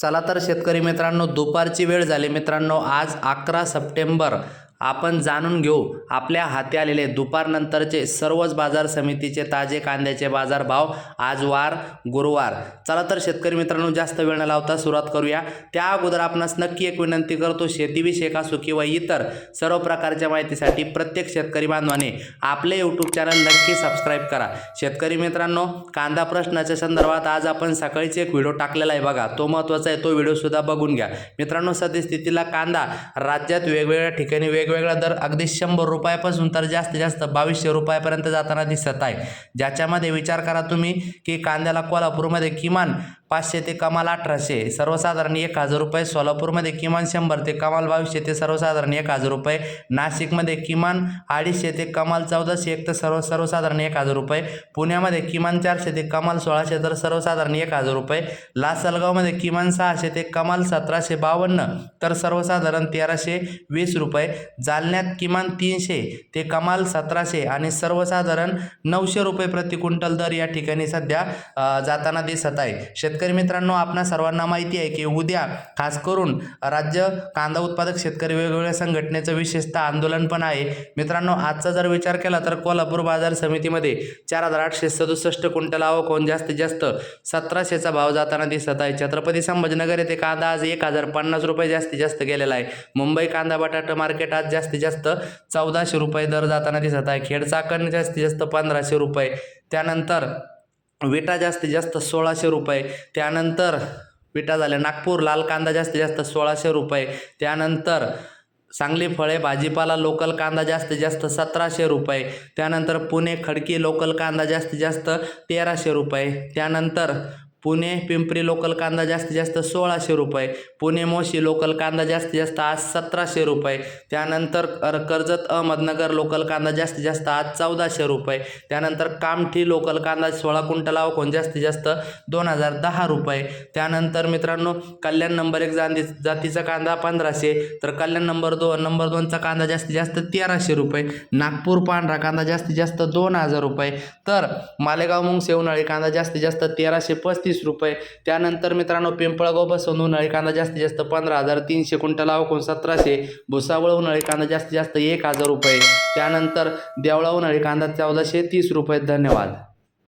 चला तर शेतकरी मित्रांनो दुपारची वेळ झाली मित्रांनो. आज अकरा सप्टेंबर आपण जाणून घेऊ आपल्या हाती आलेले दुपारनंतरचे सर्वच बाजार समितीचे ताजे कांद्याचे बाजार भाव आज वार गुरुवार. चला तर शेतकरी मित्रांनो जास्त वेळ न लावता सुरुवात करूया. त्या अगोदर आपणास नक्की एक विनंती करतो शेतीविषयक असो किंवा इतर सर्व प्रकारच्या माहितीसाठी प्रत्येक शेतकरी बांधवाने आपले यूट्यूब चॅनल नक्की सबस्क्राईब करा. शेतकरी मित्रांनो कांदा प्रश्नाच्या संदर्भात आज आपण सकाळीच एक व्हिडिओ टाकलेला आहे बघा. तो महत्त्वाचा आहे तो व्हिडिओसुद्धा बघून घ्या. मित्रांनो सद्यस्थितीला कांदा राज्यात वेगवेगळ्या ठिकाणी वेग वेगवेगळा दर अगदी शंभर रुपयापासून तर जास्तीत जास्त बावीसशे रुपयापर्यंत जाताना दिसत आहे. ज्याच्यामध्ये विचार करा तुम्ही की कांद्याला कोल्हापूरमध्ये किमान पाचशे ते कमाल अठराशे सर्वसाधारण एक हजार रुपये. सोलापूरमध्ये किमान शंभर ते कमाल बावीसशे ते सर्वसाधारण एक हजार रुपये. नाशिकमध्ये किमान अडीचशे ते कमाल चौदाशे एक तर सर्व सर्वसाधारण एक हजार रुपये. पुण्यामध्ये किमान चारशे ते कमाल सोळाशे तर सर्वसाधारण एक हजार रुपये. लासलगावमध्ये किमान सहाशे ते कमाल सतराशे बावन्न तर सर्वसाधारण तेराशे वीस रुपये. जालन्यात किमान तीनशे ते कमाल सतराशे आणि सर्वसाधारण नऊशे रुपये प्रति क्विंटल दर या ठिकाणी सध्या जाताना दिसत आहे. शेतकरी मित्रांनो आपणा सर्वांना माहिती आहे की उद्या खास करून राज्य कांदा उत्पादक शेतकरी वेगवेगळ्या संघटनेचं विशेषतः आंदोलन पण आहे. मित्रांनो आजचा जर विचार केला तर कोल्हापूर बाजार समितीमध्ये चार हजार आठशे सदुसष्ट क्विंटल आवक होऊन जास्तीत जास्त सतराशेचा भाव जाताना दिसत आहे. छत्रपती संभाजीनगर येथे कांदा आज एक हजार पन्नास रुपये जास्तीत जास्त गेलेला आहे. मुंबई कांदा बटाटा मार्केट आज जास्तीत जास्त चौदाशे रुपये दर जाताना दिसत आहे. खेड चाकण जास्तीत जास्त पंधराशे रुपये. त्यानंतर विटा जास्तीत जास्त सोळाशे रुपये. त्यानंतर विटा झाल्या नागपूर लाल कांदा जास्तीत जास्त सोळाशे रुपये. त्यानंतर सांगली फळे भाजीपाला लोकल कांदा जास्तीत जास्त सतराशे रुपये. त्यानंतर पुणे खडकी लोकल कांदा जास्तीत जास्त तेराशे रुपये. त्यानंतर पुणे पिंपरी लोकल कांदा जास्तीत जास्त सोळाशे रुपये. पुणे मोशी लोकल कांदा जास्तीत जास्त आज सतराशे रुपये. त्यानंतर कर्जत अहमदनगर लोकल कांदा जास्तीत जास्त आज चौदाशे रुपये. त्यानंतर कामठी लोकल कांदा सोळा क्विंटल आवकून जास्तीत जास्त दोन हजार दहा रुपये. त्यानंतर मित्रांनो कल्याण नंबर एक जाती जातीचा कांदा पंधराशे तर कल्याण नंबर दोन नंबर दोनचा कांदा जास्तीत जास्त तेराशे रुपये. नागपूर पांढरा कांदा जास्तीत जास्त दोन हजार रुपये. तर मालेगाव मुंग सेवनळी कांदा जास्तीत जास्त तेराशे पस्तीस तीस रुपये. त्यानंतर मित्रांनो पिंपळगाव बसवून उन्हाळी कांदा जास्तीत जास्त पंधरा हजार तीनशे क्विंटल आवकून सतराशे. भुसावळ उन्हाळी कांदा जास्तीत जास्त एक हजार रुपये. त्यानंतर देवळा उन्हाळी कांदा चौदाशे तीस रुपये. धन्यवाद.